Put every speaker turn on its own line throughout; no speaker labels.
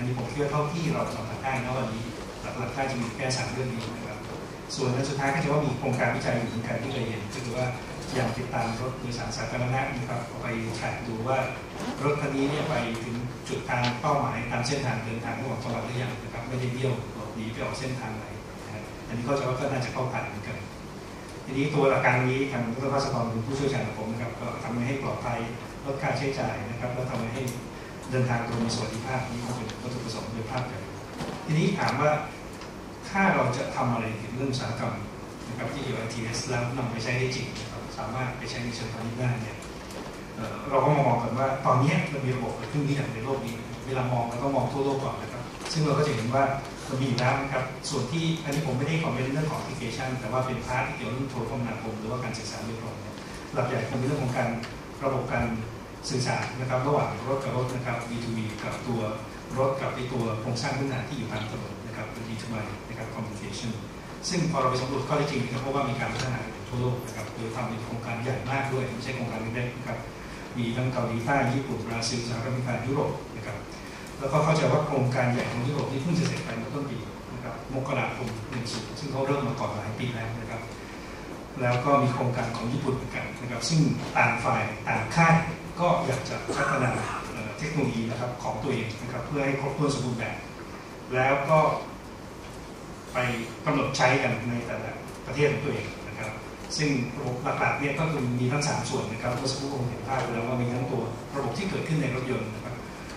อันนี้ผมคิดว่าเท่าที่เราสัมผัสได้นะวันนี้หลักๆถ้าจะมีแค่สามเรื่องนี้นะครับ ส่วนอันสุดท้ายก็จะว่ามีโครงการวิจัยอยู่เหมือนกันที่เคยเห็นก็คือว่าอยากติดตามรถโดยสารสาธารณะนะครับเอาไปแทร็กดูว่ารถคันนี้เนี่ยไปถึงจุดทางเป้าหมายตามเส้นทางเดินทางระหว่างจังหวัดหรือยังนะครับไม่ได้เบี้ยวหลบหนีไปออกเส้นทางไหนนะอันนี้ก็จะว่าก็น่าจะเข้าผ่านเหมือนกันทีนี้ตัวหลักการนี้ทางรัฐบาลสกรเป็นผู้ช่วยชาญของผมนะครับก็ทำให้ปลอดภัยลดค่าใช้จ่ายนะครับแล้วทำให้ เดินทางโดยมีสวัสดิภาพนี่ก็เป็นวัตถุประสงค์โดยภาพใหญ่ทีนี้ถามว่าถ้าเราจะทำอะไรเกี่ยวกับเรื่องสาหกรรมนะครับที่เกี่ยวกับ TS แล้วนำไปใช้ได้จริงนะครับสามารถไปใช้ในเชิงพาณิชย์ได้เนี่ยเราก็มองกันว่าตอนนี้มันมีระบบเกิดขึ้นที่อย่างในโลกนี้ เวลามองเราก็มองทั่วโลกก่อนนะครับ ซึ่งเราก็จะเห็นว่ามันมีอยู่แล้วนะครับ ส่วนที่อันนี้ผมไม่ได้คอมเมนต์เรื่องของแอปพลิเคชัน แต่ว่าเป็นพาร์ทที่เกี่ยวกับเรื่องโทรคมนาคมหรือว่าการสื่อสารโดยตรงเนี่ยหลักใหญ่คงเป็นเรื่องของการระบบการ สื่อสารนะครับระหว่างรถกับรถนะครับ B2B กับตัวรถกับไอตัวโครงสร้างพื้นฐานที่อยู่ตามถนนนะครับเป็น B2B นะครับ communication ซึ่งพอเราไปสำรวจข้อเท็จจริงนะครับเพราะว่ามีการพัฒนาทั่วโลกนะครับโดยทำเป็นโครงการใหญ่มากด้วยไม่ใช่โครงการเล็กๆนะครับมีทั้งเกาหลีใต้ญี่ปุ่นบราซิลสหรัฐอเมริกายุโรปนะครับแล้วก็เข้าใจว่าโครงการใหญ่ของยุโรปนี่เพิ่งจะเสร็จไปเมื่อต้นปีนะครับมกราคม10ซึ่งเขาเริ่มมาก่อนหลายปีแล้วนะครับแล้วก็มีโครงการของญี่ปุ่นเหมือนกันนะครับซึ่งต่างฝ่ายต่างค่าย ก็อยากจะพัฒนาเทคโนโลยีนะครับของตัวเองนะครับเพื่อให้ครบถ้วนสมบูรณ์แบบ แล้วก็ไปกำหนดใช้กันในแต่ละประเทศของตัวเองนะครับ ซึ่งระบบหลักๆเนี่ยก็คือมีทั้งสามส่วนนะครับเมื่อสักครู่ผมเห็นภาพไปแล้วว่ามีทั้งตัวระบบที่เกิดขึ้นในรถยนต์นะครับ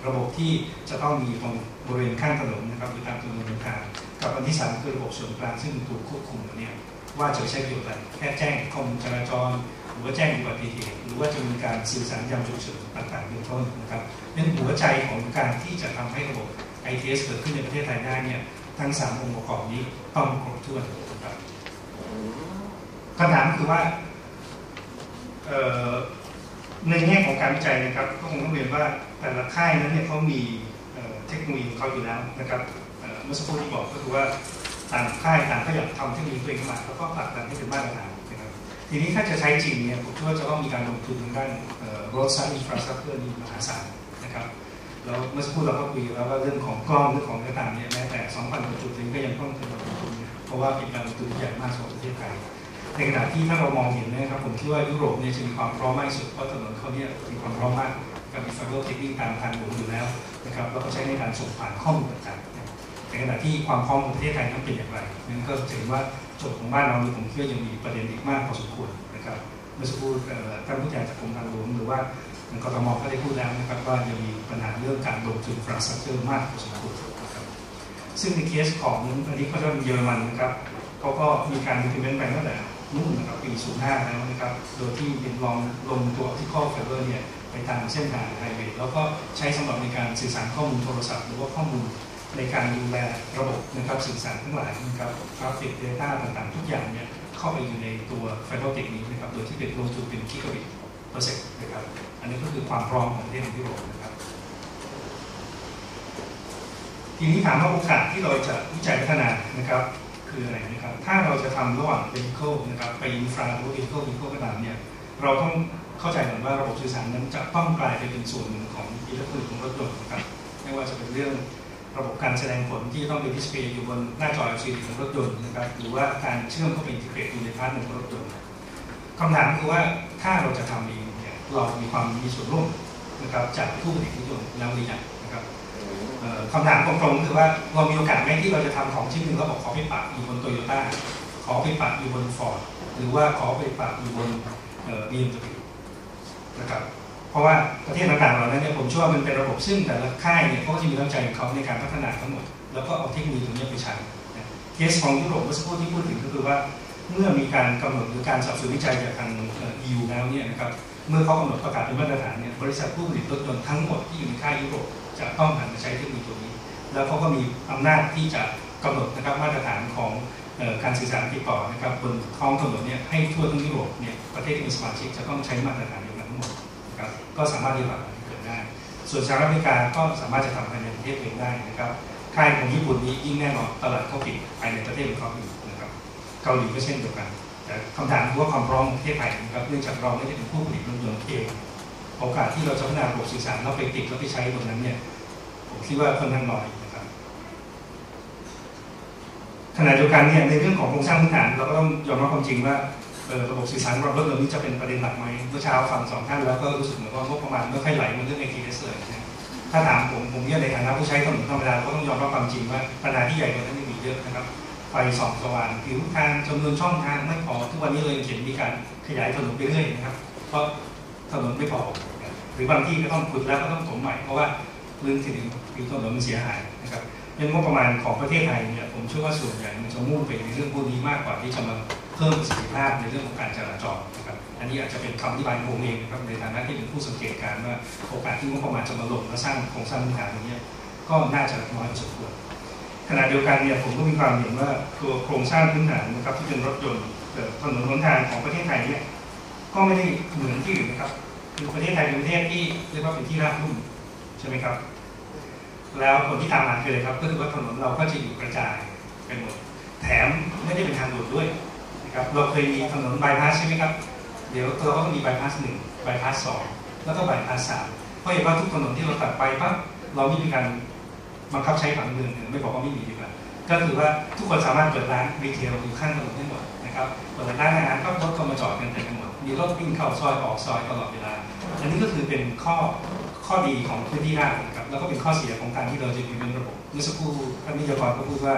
ระบบที่จะต้องมีตรงบริเวณข้างถนนนะครับหรือตามถนนทาง กับอันที่สามคือระบบส่วนกลางซึ่งถูกควบคุมเนี่ย ว่าจะใช้ประโยชน์อะไรแค่แจ้งข้อมูลจราจร หรือว่าแจ้งอุบัติเหตุหรือว่าจะมีการสื่อสารยามฉุกเฉินต่างๆเป็นต้นนะครับนั่นหัวใจของการที่จะทำให้ระบบ ITS เกิดขึ้นในประเทศไทยได้เนี่ยทั้งสามองค์ประกอบนี้ต้องครบถ้วนนะครับคำถามคือว่าในแง่ของการวิจัยนะครับก็คงต้องเรียนว่าแต่ละค่ายนั้นเนี่ยเขามีเทคโนโลยีของเขาอยู่แล้วนะครับเอ่อเมื่อสักครู่ที่บอกก็คือว่า ต่างค่ายต่างก็อยากทำเทคโนโลยีตัวเองขึ้นมาแล้วก็ผลักดันให้เป็นมาตรฐานนะครับทีนี้ถ้าจะใช้จริงเนี่ยผมคิดว่าจะต้องมีการลงทุนทางด้านรถไซน์อินฟราสตรักเจอร์นี่มหาศาลนะครับแล้วเมื่อสักครู่เราก็คุยแล้วว่าเรื่องของกล้องเรื่องของต่างๆเนี่ยแม้แต่ 2,000กว่าจุดเองก็ยังต้องเป็นลงทุนเพราะว่าเป็นการลงทุนที่ใหญ่มากสำหรับประเทศไทยในขณะที่ถ้าเรามองเห็นนะครับผมคิดว่ายุโรปเนี่ยจะมีความพร้อมมากที่สุดเพราะถนนเขาเนี่ยมีความพร้อมมากกับมีไฟเบอร์เทคนิคตามทางหลวงอยู่แล้วนะครับแล้วก็ใช้ในการส่งผ่านข้อมูลต่างๆ ในขณะที่ความพร้อมของประเทศไทยนั้นเป็นอย่างไรนั่นก็จะเห็นว่าโจทย์ของบ้านเรานี่ผมคิดว่ายังมีประเด็นอีกมากพอสมควรนะครับเมื่อสักครู่ท่านผู้ใหญ่จากกรมทางหลวงหรือว่ากทมก็ได้พูดแล้วนะครับว่ายังมีปัญหาเรื่องการลงทุนฟราสตรักเจอร์มากพอสมควรนะครับซึ่งในเคสของอันนี้ก็จะเยอรมันนะครับเขาก็มีการ implement ไปตั้งแต่นู่นนะครับปี 05 แล้วนะครับ โดยที่เป็นลองลงตัวที่ข้อไฟเบอร์เนี่ยไปตามเส้นทางไฮเวย์แล้วก็ใช้สำหรับในการสื่อสารข้อมูลโทรศัพท์ หรือว่าข้อมูล ในการดูแลระบบนะครับสื่อสารทั้งหลายนะครับกราฟิกเดต้าต่างๆ ทุกอย่างเนี่ยเข้าไปอยู่ในตัวไฟเบอร์เทคนี้นะครับโดยที่เป็นโลงทุนเป็นกิกะบิตเปอร์เซ็นต์นะครับอันนี้ก็คือความพร้อมของประเทศของยุโรปนะครับ ทีนี้ถามว่าโอกาสที่เราจะวิจัยพัฒนานะครับ คืออะไรนะครับ ถ้าเราจะทำระหว่าง vehicle นะครับไป infra หรือ vehicle vehicle ก็ตามเนี่ยเราต้องเข้าใจก่อนว่าระบบสื่อสารนั้นจะต้องกลายไปเป็นส่วนหนึ่งของอิเล็กทรอนิกส์ของรถยนต์นะครับไม่ว่าจะเป็นเรื่อง ระบบการแสดงผลที่ต้องเป็นดิสเพย์อยู่บนหน้าจอ LCD ของรถยนต์นะครับหรือว่าการเชื่อมเข้าไปอินทิเกรตอยู่ในพาร์ทหนึ่งของรถยนต์คำถามคือว่าถ้าเราจะทำเองเนี่ยเรามีความมีส่วนร่วมนะครับจากผู้ผลิตรถยนต์แล้วหรือยังนะครับคำถามตรงๆคือว่าเรามีโอกาสไหมที่เราจะทำของชิ้นหนึ่งแล้วบอกขอไปปักอยู่บนโตโยต้าขอไปปักอยู่บนฟอร์ดหรือว่าขอไปปักอยู่บนบีเอ็มดับนะครับ เพราะว่าประเทศต่างๆเหล่านั้นเนี่ยผมเชื่อว่ามันเป็นระบบซึ่งแต่ละค่ายเนี่ยเขาก็จะมีน้ำใจของเขาในการพัฒนาทั้งหมด แล้วก็เอาเทคโนโลยีตรงนี้ไปใช้เคสของยุโรปเมื่อสักครู่ที่พูดถึงก็คือว่าเมื่อมีการกำหนดหรือการสนับสนุนวิจัยจากทาง EU แล้วเนี่ยนะครับเมื่อเขากำหนดประกาศเป็นมาตรฐานเนี่ยบริษัทผู้ผลิตรถยนต์ทั้งหมดที่อยู่ในค่ายยุโรปจะต้องหันมาใช้เทคโนโลยีตัวนี้ แล้วเขาก็มีอำนาจที่จะกำหนดนะครับมาตรฐานของการสื่อสารติดต่อนะครับบนท้องถนนเนี่ยให้ทั่วทั้งยุโรปเนี่ยประเทศที่เป็นสมาชิกจะต้องใช้มาตรฐาน ก็สามารถที่จะเกิดได้ ส่วนสหรัฐอเมริกาก็สามารถจะทำภายในประเทศเองได้นะครับค่ายของญี่ปุ่นนี้ยิ่งแน่นอนตลาดเขาปิดภายในประเทศของเขาอยู่นะครับเกาหลีก็เช่นเดียวกัน แต่คำถามคือว่าความพร้อมของประเทศไทยนะครับเนื่องจากเราไม่ได้เป็นผู้ผลิตรถยนต์เองโอกาสที่เราจะพัฒนาระบบสื่อสารแล้วไปติดแล้วไปใช้ตรงนั้นเนี่ยผผมคิดว่าค่อนข้างน้อยนะครับขณะเดียวกันเนี่ยในเรื่องของโครงสร้างพื้นฐานเราก็ต้องยอมรับความจริงว่า ระบบสื่อสารของเราเรื่องนี้จะเป็นประเด็นหลักไหมเมื่อเช้าฟังสองท่านแล้วก็รู้สึกเหมือนว่างบประมาณไม่ค่อยไหลมาเรื่อง ATS เลยนะถ้าถามผมผมเนี่ยในฐานะผู้ใช้ถนนธรรมดาก็ต้องยอมรับความจริงว่าปัญหาที่ใหญ่กว่านั้นมีเยอะนะครับไฟสองสว่างผิวทางจำนวนช่องทางไม่พอทุกวันนี้เลยเห็นมีการขยายถนนไปเรื่อยนะครับ เพราะถนนไม่พอหรือบางที่ก็ต้องขุดแล้วก็ต้องถมใหม่เพราะว่าพื้นที่ผิวถนนมันเสียหายนะครับ ยังงบประมาณของประเทศไทยเนี่ยผมเชื่อว่าส่วนใหญ่มันจะมุ่งไปในเรื่องพวกนี้มากกว่าที่จะมาเพิ่มประสิทธิภาพในเรื่องของการจราจรนะครับอันนี้อาจจะเป็นคำอธิบายของผมเองนะครับในฐานะที่เป็นผู้สังเกตการว่าโอกาสที่งบประมาณจะมาลงและสร้างโครงสร้างพื้นฐานตรงนี้ก็น่าจะน้อยพอสมควรขณะเดียวกันเนี่ยผมก็มีความเห็นว่าตัวโครงสร้างพื้นฐานนะครับที่เป็นรถยนต์ถนนหนทางของประเทศไทยเนี่ยก็ไม่ได้เหมือนที่อื่นนะครับคือประเทศไทยเป็นประเทศที่เรียกว่าเป็นที่ราบรุ่มใช่ไหมครับ แล้วผลที่ตามมาคืออะไรครับ ก็คือว่าถนนเราก็จะอยู่กระจายไปหมด แถมไม่ได้เป็นทางด่วนด้วยนะครับเราเคยมีถนนบายพาสใช่ไหมครับ เดี๋ยวเราก็ต้องมีบายพาสหนึ่งบายพาสสองแล้วก็บายพาสสามเพราะเห็นว่าทุกถนนที่เราตัดไปปั๊บเราไม่มีการบังคับใช้ผังเมืองไม่บอกว่าไม่มีดีกว่าก็คือว่าทุกคนสามารถเปิดร้านรีเทลอยู่ข้างถนนได้หมดนะครับเปิดร้านอาหารก็รถก็มาจอดกันเต็มไปหมดมีรถวิ่งเข้าซอยออกซอยตลอดเวลา อันนี้ก็คือเป็นข้อข้อดีของพื้นที่ราบนะครับ แล้วก็เป็นข้อเสียของการที่เราจะอยู่ในระบบเมื่อสักครู่ท่านนิยกรก็พูดว่า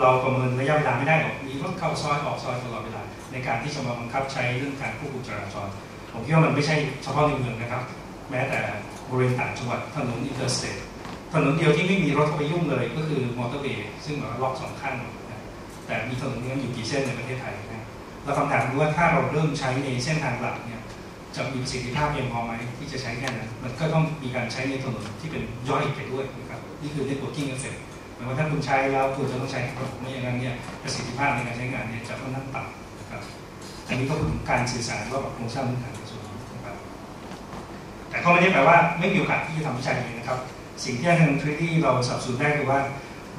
เราประเมินระยะเวลาไม่ได้หรอกมีรถเข้าซอยออกซอยตลอดเวลา ในการที่จะมาบังคับใช้เรื่องการควบคุมจราจรผมคิดว่ามันไม่ใช่เฉพาะในเมืองนะครับ แม้แต่บริเวณต่างจังหวัดถนนอินเตอร์สเตทถนนเดียวที่ไม่มีรถเข้าไปยุ่งเลยก็คือมอเตอร์เวย์ซึ่งแบบล็อกสองขั้นแต่มีถนนนี้อยู่กี่เส้นในประเทศไทยนะเราคำถามคือว่าถ้าเราเริ่มใช้ในเส้นทางหลักเนี่ย จะมีประสิทธิภาพเพียงพอไหมที่จะใช้แค่นั้นมันก็ต้องมีการใช้ในถนนที่เป็นย่อยไปด้วยนะครับนี่คือ networking effect หมายว่าถ้าคุณใช้แล้วคุณจะต้องใช้ระบบไม่อย่างนั้นเนี่ยประสิทธิภาพในการใช้งานเนี่ยจะค่อนข้างต่ำนะครับอันนี้ก็คือการสื่อสารว่าแบบโครงสร้างพื้นฐานในส่วนนี้นะครับแต่ก็ไม่ได้แปลว่าไม่มีโอกาสที่จะทำวิจัยเลยนะครับ สิ่งที่ทางทรีที่เราสับสนได้คือว่า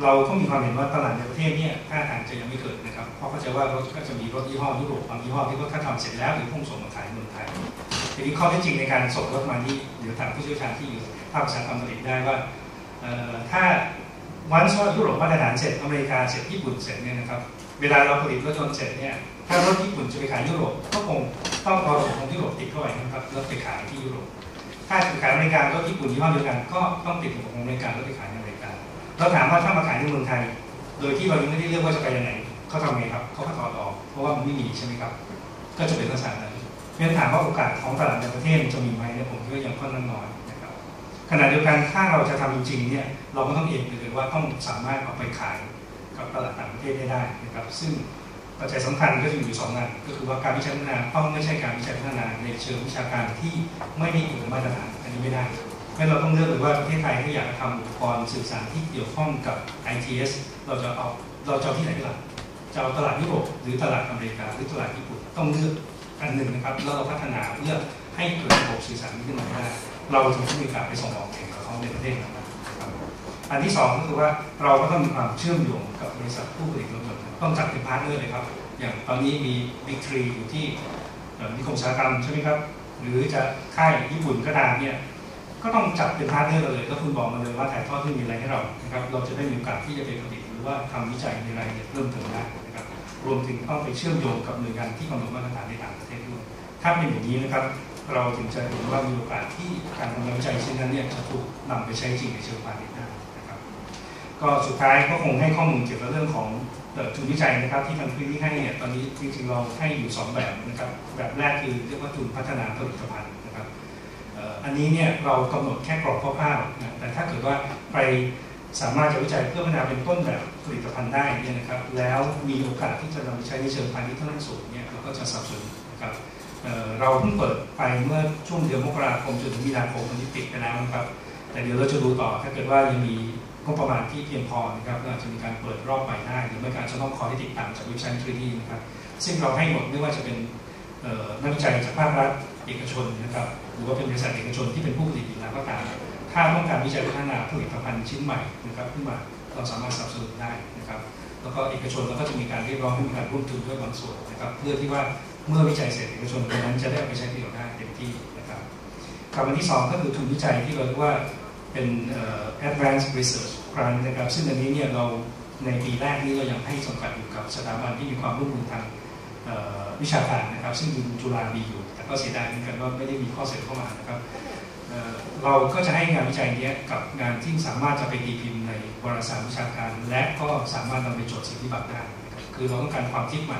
เราก็มีความเห็นว่าตลาดในประเทศเนี่ยถ้าทางจะยังไม่เกิดนะครับ ราะเข้าใจว่ารถก็จะมีรถยี่ห้อยุโรปบางยี่ห้อที่ก็ถ้าทำเสร็จแล้วหรือพุ่งส่งมาขายเมืองไทยทีนี้ข้อเท็จจริงในการส่งรถมานี่เดี๋ยวถามผู้เชี่ยวชาญที่อยู่ภาคอุตสาหกรรมผลิตได้ว่าถ้าวันว่ายุโรปมาตรฐานเสร็จอเมริกาเสร็จญี่ปุ่นเสร็จเนี่ยนะครับเวลาเราผลิตรถยนต์เสร็จเนี่ยถ้ารถญี่ปุ่นจะไปขายยุโรปก็คงต้องเอาระบบของยุโรปติดเข้าไปนะครับแล้วไปขายที่ยุโรปถ้าขายอเมริการถญี่ปุ่นยี่ห้อเดียวกันก็ต้องติดระบบของอเมริกาแล้วไปขายในอเมริกาเราถามว่าถ้ามาขายในเมืองไทย โดยที่เรายังไม่ได้เลือกว่าจะไปยังไง เขาทำไงครับเขาก็ถอดออกเพราะว่ามันไม่มีใช่ไหมครับ ก็จะเป็นลักษณะนั้นเพราะฉะนั้นถามว่าโอกาสของตลาดในประเทศจะมีไหมเนี่ยผมคิดว่ายังค่อนข้างน้อยนะครับขณะเดียวกันถ้าเราจะทำจริงๆเนี่ยเราก็ต้องเองเลยว่าต้องสามารถเอาไปขายกับตลาดต่างประเทศได้นะครับ ซึ่งปัจจัยสำคัญก็จะอยู่สองงานก็คือว่าการวิจัยพัฒนาต้องไม่ใช่การวิจัยพัฒนาในเชิงวิชาการที่ไม่ได้อยู่ในมาตรฐานอันนี้ไม่ได้เพราะเราต้องเลือกเลยว่าประเทศไทยถ้าอยากทำอุปกรณ์สื่อสารที่เกี่ยวข้องกับ ITS เราจะเอาเราจะเอาที่ไหนล่ะ จะเอาตลาดยุโรปหรือตลาดอเมริกาหรือตลาดญี่ปุ่นต้องเลือกอันหนึ่งนะครับแล้วเราพัฒนาเพื่อให้เกิดระบบสื่อสารขึ้นมาได้เราถึงจะมีการไปส่งออกแข่งกับเขาในประเทศนะครับอันที่สองก็คือว่าเราก็ต้องมีความเชื่อมโยงกับบริษัทผู้ผลิตรถยนต์ต้องจัดเป็นพาร์ทเนอร์เลยครับอย่างตอนนี้มีบิ๊กทรีอยู่ที่นิคมอุตสาหกรรมใช่ไหมครับหรือจะค่ายญี่ปุ่นก็ตามเนี่ย ก็ต้องจัดเป็นพาร์ทเนอร์เลยแล้วคุณบอกมาเลยว่าถ่ายทอดที่มีอะไรให้เรานะครับ เราจะได้มีโอกาสที่จะไปผลิตหรือว่าทำวิจัยในรายละเอียดเริ่มเติมได้นะครับ รวมถึงต้องไปเชื่อมโยงกับหน่วยงานที่กำหนดมาตรฐานในต่างประเทศด้วย ถ้าเป็นอย่างนี้นะครับ เราถึงจะเห็นว่ามีโอกาสที่การทำงานวิจัยเช่นนั้นเนี่ยจะถูกนำไปใช้จริงในเชิงพาณิชย์ได้นะครับ ก็สุดท้ายก็คงให้ข้อมูลเกี่ยวกับเรื่องของทุนวิจัยนะครับที่ทางพื้นที่ให้เนี่ยตอนนี้จริงๆเราให้อยู่ 2 แบบนะครับแบบแรกคือเรียกว่าทุนพัฒนาผลิตภัณฑ์ อันนี้เนี่ยเรากำหนดแค่กรอบคร่าวๆนะแต่ถ้าเกิดว่าไปสามารถจะวิจัยเพื่อพัฒนาเป็นต้นแบบผลิตภัณฑ์ได้เนี่ยนะครับ แล้วมีโอกาสที่จะนำไปใช้ในเชิงพาณิชย์เท่านั้นสูงเนี่ยเราก็จะสนับสนุนนะครับเราเพิ่งเปิดไปเมื่อช่วงเดือนมกราคมจนถึงมีนาคมวันนี้ปิดไปแล้วนะครับแต่เดี๋ยวเราจะดูต่อถ้าเกิดว่ายังมีงบประมาณที่เพียงพอนะครับเราจะมีการเปิดรอบใหม่ได้หรือไม่การจะต้องคอยติดตามจากเว็บไซต์ทรีดีนะครับซึ่งเราให้หมดไม่ว่าจะเป็นนักวิจัยจากภาครัฐ เอกชนนะครับหรือว่าเป็นบริษัทเอกชนที่เป็นผู้ผลิตอยู่แล้วก็ตามถ้าต้องการวิจัยพัฒนาผลิตภัณฑ์ชิ้นใหม่นะครับขึ้นมาเราสามารถสนับสนุนได้นะครับ แล้วก็เอกชนเราก็จะมีการเรียกร้องให้มีการร่วมทุนด้วยบางส่วนนะครับ เพื่อที่ว่าเมื่อวิจัยเสร็จเอกชนคนนั้นจะได้ไปใช้ประโยชน์ได้เต็มที่นะครับกับอันที่ 2 ก็คือทุนวิจัยที่เราเรียกว่าเป็น advanced research grant นะครับ ซึ่งอันนี้เนี่ยเราในปีแรกนี้เรายังให้สัมผัสอยู่กับสถาบันที่มีความร่วมมือทางวิชาการนะครับ ซึ่งจุฬามีอยู่ ก็เสียดายเหมือนกันว่าไม่ได้มีข้อเสนอเข้ามานะครับเราก็จะให้งานวิจัยนี้กับงานที่สามารถจะไปตีพิมพ์ในวารสารวิชาการ และก็สามารถนำไปจดสิทธิบัตรได้คือเราต้องการความคิดใหม่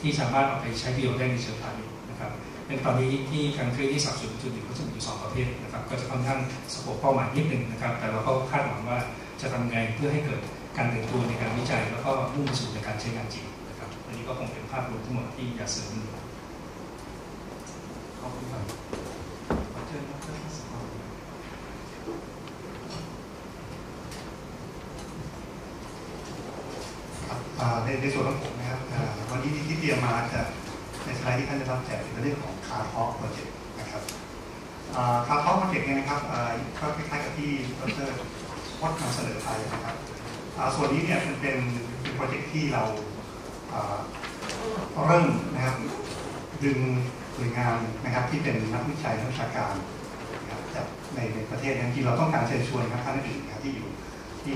ที่สามารถเอาไปใช้ประโยชน์ได้ในเชิงพาณิชย์นะครับในตอนนี้ที่การเคลื่อนที่สับสนจุดหนึ่งก็จะมีสองประเภทนะครับก็จะค่อนข้างสโคปเป้าหมายนิดหนึ่งนะครับ แต่เราก็คาดหวังว่าจะทำไงเพื่อให้เกิดการตื่นตัวในการวิจัย แล้วก็มุ่งสู่ในการใช้งานจริงนะครับอันนี้ก็คงเป็นภาพรวมทั้งหมดที่อยากเสริม ขอบคุณครับขอเชิญดรสก
ในในส่วนของผมนะครับวันนี้ที่เตรียมมาจะในสไลด์ที่ท่านจะรับแจกเป็นเรื่องของคาร์ทอโปรเจกต์นะครับคาร์ทอโปรเจกต์เนี่ยนะครับก็คล้ายๆกับที่ดรวัดนำเสนอไปนะครับส่วนนี้เนี่ยเป็นเป็นโปรเจกต์ที่เราเริ่มนะครับดึง หน่วยงานนะครับที่เป็นนักวิจัยนักวิชาการนะครับจากในในประเทศนั้นที่เราต้องการเชิญชวนครับท่านอื่นนะครับที่อยู่ที่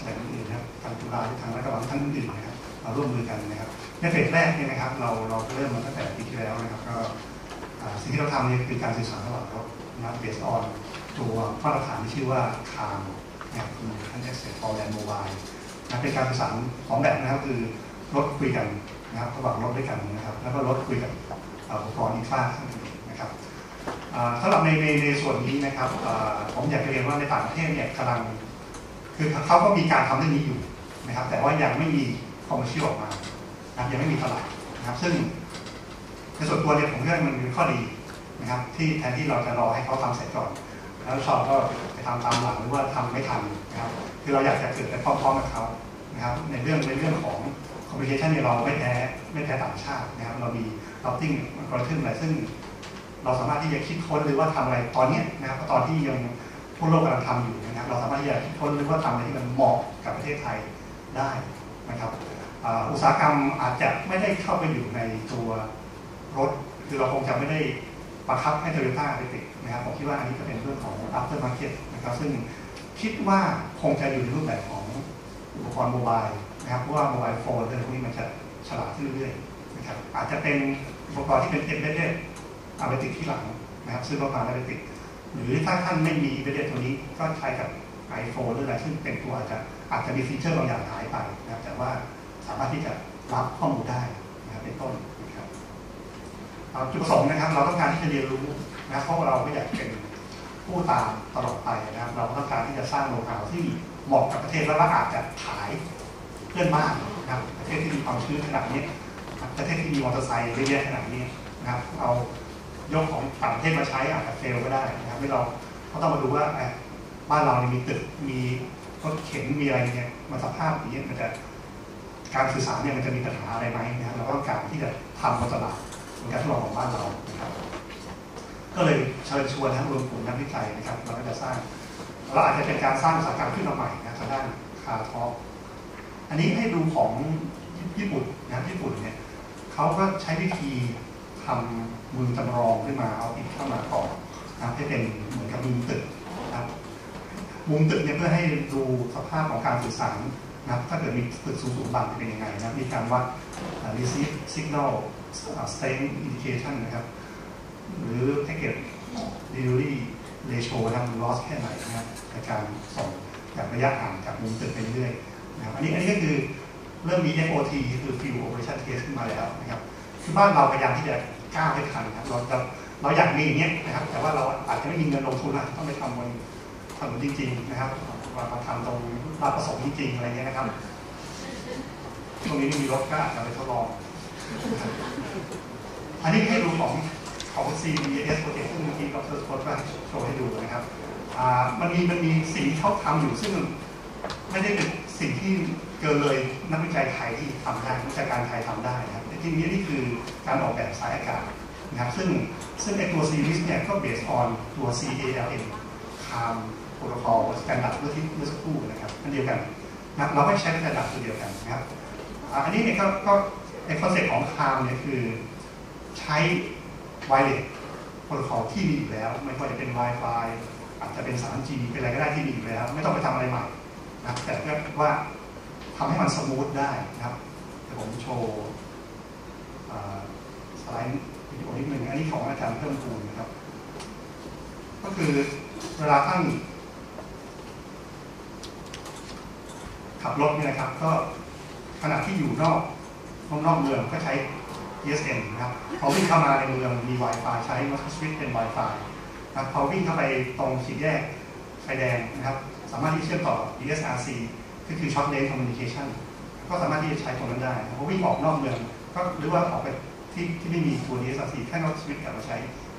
แหล่งอื่นนะครับทางจุฬาทางรัฐบาลท่านอื่นนะครับมาร่วมมือกันนะครับ ในเฟสแรกเนี่ยนะครับเราเราเริ่มมาตั้งแต่ปีที่แล้วนะครับก็สิ่งที่เราทำเนี่ยคือการสื่อสารระหว่างรถนะเบสออนตัวมาตรฐานที่ชื่อว่าคามนะครับคือ Context for Land Mobile นะเป็นการสื่อสารของแบบนะครับคือรถคุยกันนะครับระหว่างรถด้วยกันนะครับ แล้วก็รถคุยกับ อุปกรณ์อีกฝ้าข้างนึงนะครับสำหรับในในในส่วนนี้นะครับผมอยากเรียนว่าในต่างประเทศเนี่ยกำลังคือเขาก็มีการทำเรื่องนี้อยู่นะครับ แต่ว่ายังไม่มีคอมเมอร์เชียลออกมาครับยังไม่มีตลาดนะครับ ซึ่งในส่วนตัวเนี่ยผมคิดว่ามันเป็นข้อดีนะครับ ที่แทนที่เราจะรอให้เขาทำเสร็จก่อน แล้วชอบก็ไปทำตามหลังหรือว่าทำไม่ทันนะครับ คือเราอยากจะเกิดไปพร้อมๆกับเขานะครับ ในเรื่องในเรื่องของ คอมมิวเคชันเนี่ยเราไม่แพ้ไม่แพ้ต่างชาตินะครับเรามีเราติ้งมันกระทึ้นอะไรซึ่งเราสามารถที่จะคิดค้นหรือว่าทำอะไรตอนนี้นะครับตอนที่ยังผู้โลกกำลังทำอยู่นะครับเราสามารถที่จะคิดค้นหรือว่าทำอะไรที่มันเหมาะกับประเทศไทยได้นะครับอุตสาหกรรมอาจจะไม่ได้เข้าไปอยู่ในตัวรถ คือเราคงจะไม่ได้ประคับให้โตโยต้าไปติดนะครับผมคิดว่าอันนี้จะเป็นเรื่องของ after market นะครับซึ่งคิดว่าคงจะอยู่ในรูปแบบของอุปกรณ์โมบาย นะครับเพราะว่าโมบายโฟนเรื่องพวกนี้มันจะฉลาดขึ้นเรื่อยๆนะครับอาจจะเป็นอุปกรณ์ที่เป็น embedded เอาไปติดที่หลังนะครับซึ่งต้องการได้ไปติด หรือถ้าท่านไม่มี embedded ตัวนี้ก็ใช้กับ iPhone หรืออะไรซึ่งเป็นตัวอาจจะอาจจะมีฟีเจอร์บางอย่างหายไปนะครับแต่ว่าสามารถที่จะรับข้อมูลได้นะครับเป็นต้นนะครับจุดประสงค์นะครับ เราต้องการที่จะเรียนรู้นะเพราะเราไม่อยากเป็นผู้ตามตลอดไปนะครับ เราต้องการที่จะสร้างโลกาที่เหมาะกับประเทศแล้วก็อาจจะขาย เพื่อนบ้านนะครับประเทศที่มีความชื้นขนาดนี้ประเทศที่มีมอเตอร์ไซค์เยอะแยะขนาดนี้นะครับเอายกของต่างประเทศมาใช้อาจจะเฟลก็ได้นะครับที่เราก็ต้องมาดูว่าบ้านเรามีตึกมีรถเข็นมีอะไรเนี่ยมันสภาพอย่างนี้มันจะการสื่อสารเนี่ยมันจะมีปัญหาอะไรไหมนะครับเราก็ต้องการที่จะทำบนตลาดในการทดลองของบ้านเรานะครับก็เลยเชิญชวนทั้งรวมกลุ่มนักวิจัยนะครับเราก็จะสร้างเราอาจจะเป็นการสร้างอุตสาหกรรมขึ้นมาใหม่นะทางด้านคาร์ทอ อันนี้ให้ดูของญี่ปุ่นนะญี่ปุ่นเนี่ยเขาก็ใช้วิธีทำมือจำลองขึ้นมาเอาอิฐเข้ามาก่อนนะให้เป็นเหมือนกับมุมตึกนะครับมุมตึกเนี่ยเพื่อให้ดูสภาพของการสื่อสารนะถ้าเกิดมีตึกสูงๆบังจะเป็นยังไงนะมีการวัด receive signal state indication นะครับ หรือ packet delivery ratio นะครับ loss แค่ไหนนะครับในการส่งจากระยะห่างจากมุมตึกไปเรื่อย อันนี้อันนี้ก็คือเริ่มมี FOT คือ Field Operation Test ขึ้นมาแล้วนะครับคือบ้านเราพยายามที่จะก้าวให้ทันครับเราจะเราอยากมีอย่างเงี้ยนะครับ แต่ว่าเราอาจจะไม่มีเงินลงทุนนะต้องไปทำบนถนนจริง ๆ นะครับมาทำตรงลาดประสงค์จริงๆอะไรเงี้ยนะครับตรงนี้มีรถก็อาจจะไปทดลอง อันนี้ให้ดูของของ CBS Project ซึ่งเมื่อกี้ดรสกอตก็โชว์ให้ดูนะครับมันมีมันมีสิ่งที่เขาทำอยู่ซึ่ง ไม่ได้เป็น สิ่งที่เกินเลยนักวิจัยไทยที่ทำได้นักวิชาการไทยทำได้นะครับทีนี้นี่คือการออกแบบสายอากาศนะครับซึ่งซึ่งในตัวซีรีส์เนี่ยก็เบสออนตัว CALM คามโปรโตคอลสแตนดาร์ดเมื่อที่เมื่อสักครู่นะครับอันเดียวกันนะเราไม่ใช้สแตนดาร์ดตัวเดียวกันนะครับอันนี้เนี่ยก็ในคอนเซ็ปต์ของคามเนี่ยคือใช้ไวเลสโปรโตคอลที่มีอยู่แล้ว ไม่ว่าจะเป็น Wi-Fi อาจจะเป็น 3G เป็นอะไรก็ได้ที่ดีอยู่แล้ว ไม่ต้องไปทำอะไรใหม่ ว่าทำให้มันสมูทได้นะครับเดี๋ยวผมโชว์สไลด์วิดีโอนิดหนึ่งอันนี้ของอาจารย์เพิ่มพูนนะครับ ก็คือเวลาท่านขับรถเนี่ยนะครับ ก็ขณะที่อยู่นอกนอกเมืองก็ใช้ GSM นะครับพอวิ่งเข้ามาในเมืองมี Wi-Fi ใช้มัสวิตเป็น Wi-Fi นะครับพอวิ่งเข้าไปตรงสี่แยกไฟแดงนะครับ สามารถที่เชื่อมต่อ DSRC ก็คือ Short Range Communication ก็สามารถที่จะใช้ตรงนั้นได้เพอวิ่งออกนอกเมืองก็หรือว่าออกไปที่ที่ไม่มีตัว DSRC แค่นอกสวิตกลับมาใช้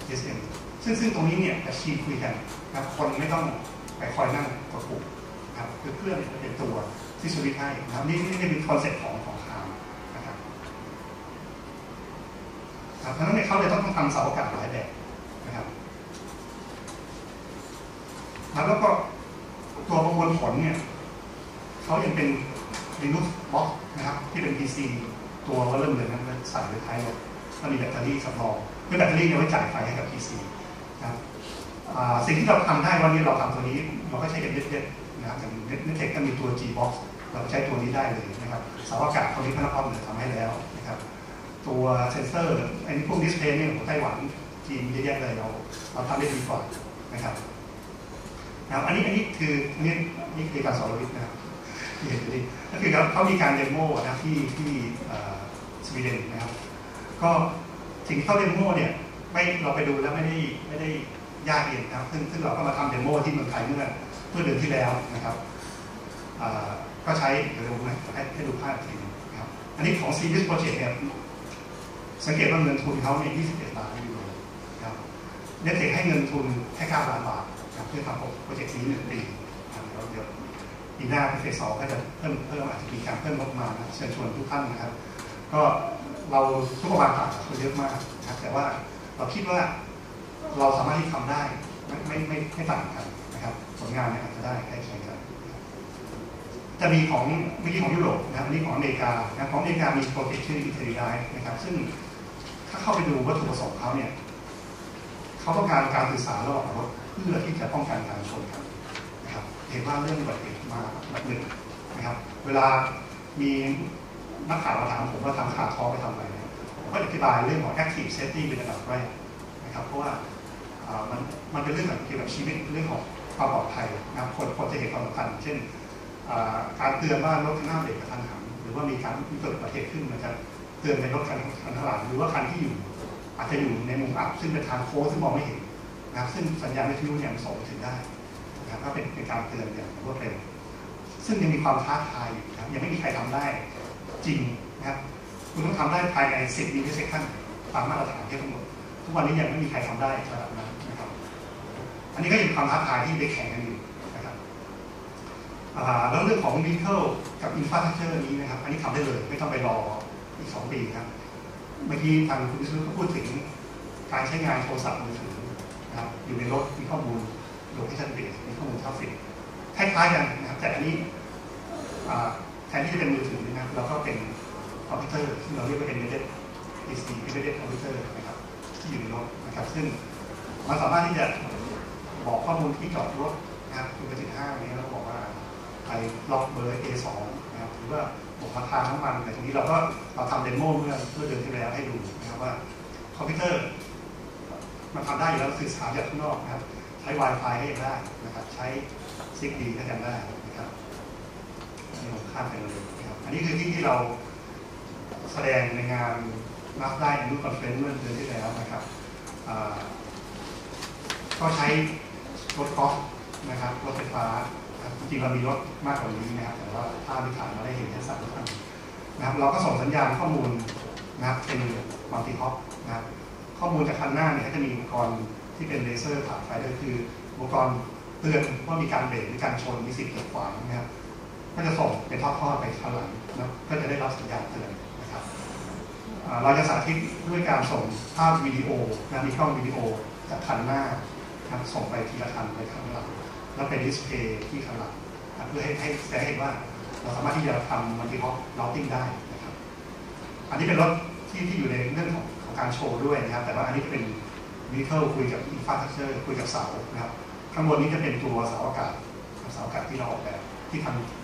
GSM ซึ่งซึ่งตรงนี้เนี่ยกับชีคุยกันนะคนไม่ต้องไปคอยนั่งกดปุ่มนะครับคือเครื่องเป็นตัวที่สวิตให้นะครับนี่นี่เป็นคอนเซ็ปต์ของของคามนะครับเพราะฉะนั้นเนี่ยเขาเลยต้องทำเสาอากาศหลายแบบนะครับแล้วก็ตัวประมวลผลเนี่ย เขายังเป็น Linux Box นะครับ ที่เป็น PC ตัวว่าเริ่มเลยนั้นใส่ไว้ท้ายรถแล้วมีแบตเตอรี่สำรองคือแบตเตอรี่เนี่ยไว้จ่ายไฟให้กับ PC นะครับสิ่งที่เราทำได้วันนี้เราทำตัวนี้เราก็ใช้เน็ตเน็ตนะครับอย่างเน็ตเทคก็มีตัว G Box เราใช้ตัวนี้ได้เลยนะครับเสาอากาศเขาที่พนักงานเนี่ยทำให้แล้วนะครับตัวเซนเซอร์อันนี้พวกดิสเพย์เนี่ยของไต้หวันจีนเยอะแยะเลยเราเราทำได้ดีกว่านะครับนะครับอันนี้อันนี้คืออันนี้นี่คือการสอนวิทย์นะครับ ก็คือเขามีการเดโมนะที่ที่สวีเดนนะครับก็สิ่งที่เขาเดโมเนี่ยไม่เราไปดูแล้วไม่ได้ไม่ได้ยากเย็นนะครับ ซึ่งซึ่งเราก็มาทำเดโมที่เมืองไทยเมื่อเมื่อเดือนที่แล้วนะครับก็ใช้เดี๋ยวดูนะให้ให้ดูภาพทีนะครับ อันนี้ของ Series Project เนี่ยสังเกตว่าเงินทุนเขาเนี่ย21 ล้านยูโรครับเน็ตเทคให้เงินทุนแค่9ล้านบาทครับเพื่อทำโปรเจกต์นี้หนึ่งปีครับแล้วเดี๋ยว ปีหน้าเฟสสองก็จะเพิ่มเพิ่มอาจจะมีการเพิ่มงบประมาเชิญชวนทุกท่านนะครับ ก็เราทุกประมาณต่างกันเยอะมากครับแต่ว่าเราคิดว่าเราสามารถที่ทำได้ไม่ไม่ไม่ไม่ต่างกันนะครับ ผลงานเนี่ยอาจจะได้ใกล้เคียงกัน จะมีของเมื่อกี้ของยุโรปนะครับอันนี้ของอเมริกานะของอเมริกามีโปรเจกต์ชื่ออิตาลีไดนะครับ ซึ่งถ้าเข้าไปดูวัตถุประสงค์เขาเนี่ยเขาต้องการการสื่อสารระหว่างรถเพื่อที่จะป้องกันการชนกันนะครับเห็นว่าเรื่องอุบัติเห มาแบบหนึ่งนะครับ เวลามีนักข่าวมาถามผมว่าทำข่าวท้อไปทำอะไรผมก็อธิบายเรื่องของ active safety เป็นระดับแรกนะครับ เพราะว่ามันมันเป็นเรื่องเกี่ยวกับชีวิตเรื่องของความปลอดภัยนะครับคนคนจะเห็นความสำคัญเช่นการเตือนว่ารถข้างหน้าเบรกกระทันหันหรือว่ามีการเกิดอุบัติเหตุขึ้นมันจะเตือนในรถคันคันข้างหลังหรือว่าคันที่อยู่ อาจจะอยู่ในมุมอับซึ่งเป็นทางโค้งซึ่งมองไม่เห็นนะครับซึ่งสัญญาณวิทยุเนี่ยมันส่งถึงได้นะครับก็เป็นเป็นการเตือนอย่างรวดเร็ว ซึ่งยังมีความท้าทายอยู่ครับยังไม่มีใครทำได้จริงนะครับคุณต้องทำได้ภายใน 10มิลลิเซคันตามมาตรฐานที่กำหนดทุกวันนี้ยังไม่มีใครทำได้ระดับนั้นนะครับ อันนี้ก็ยังความท้าทายที่ได้แข่งกันอยู่นะครับแล้วเรื่องของ vehicle กับ infrastructure นี้นะครับ อันนี้ทำได้เลยไม่ต้องไปรออีกสองปีครับเมื่อกี้ทางคุณวิศนุก็พูดถึงการใช้งานโทรศัพท์มือถือนะครับอยู่ในรถมีข้อมูล location base มีข้อมูลทราฟฟิก คล้ายๆกันนะครับแต่อันนี้แทนที่จะเป็นมือถือนะครับเราก็เป็นคอมพิวเตอร์ซึ่งเราเรียกว่า embedded PC embedded computer นะครับที่อยู่ในรถนะครับซึ่งมันสามารถที่จะบอกข้อมูลที่จอดรถนะครับคุณไปถึงห้างนี้แล้วบอกว่าไปล็อกเบอร์ A2 นะครับหรือว่าบอกราคาน้ำมันแต่ตรงนี้เราก็เราทำเดโมเมื่อเมื่อเดือนที่แล้วให้ดูนะครับว่าคอมพิวเตอร์มันทำได้อยู่แล้วสื่อสารจากข้างนอกนะครับ ใช้ Wi-Fi ให้ได้นะครับ ใช้ ซิกดีก็ยังได้นะครับอันนี้ผมข้ามไปเลยนะครับ อันนี้คือที่ที่เราแสดงในงานนับได้ในรูปคอนเฟรนซ์เมื่อเดือนที่แล้วนะครับก็ใช้รถกอล์ฟนะครับรถไฟฟ้าจริงเรามีรถมากกว่านี้นะครับแต่ว่าภาพที่ถ่ายมาได้เห็นแค่สักท่านนะครับ เราก็ส่งสัญญาณข้อมูลนะครับเป็นมัลติฮอปนะครับข้อมูลจากคันหน้าเนี่ยก็จะมีอุปกรณ์ที่เป็นเลเซอร์ผ่านไฟด้วยคืออุปกรณ์ เตือนว่ามีการเบรกหรือการชนมีสิ่งกีดขวางนะครับก็จะส่งเป็นทอๆไปข้างหลังนะก็จะได้รับสัญญาณเตือนนะครับเราจะสาธิตด้วยการส่งภาพวิดีโอนะมีกล้องวิดีโอจากคันหน้าครับส่งไปทีละคันไปข้างหลัง แล้วเป็นดิสเพย์ที่ข้างหลังเพื่อให้ให้แสดงเห็นว่าเราสามารถที่จะทำมัลติฮอปลอตติ้งได้นะครับ อันนี้เป็นรถที่ที่อยู่ในเรื่องของของการโชว์ด้วยนะครับ แต่ว่าอันนี้เป็นวิเคิลคุยกับอินฟาสตรักเจอร์คุยกับเสานะครับ ข้างบนนี้จะเป็นตัวเสาอากาศเสาอากาศที่เราออกแบบที่ทำ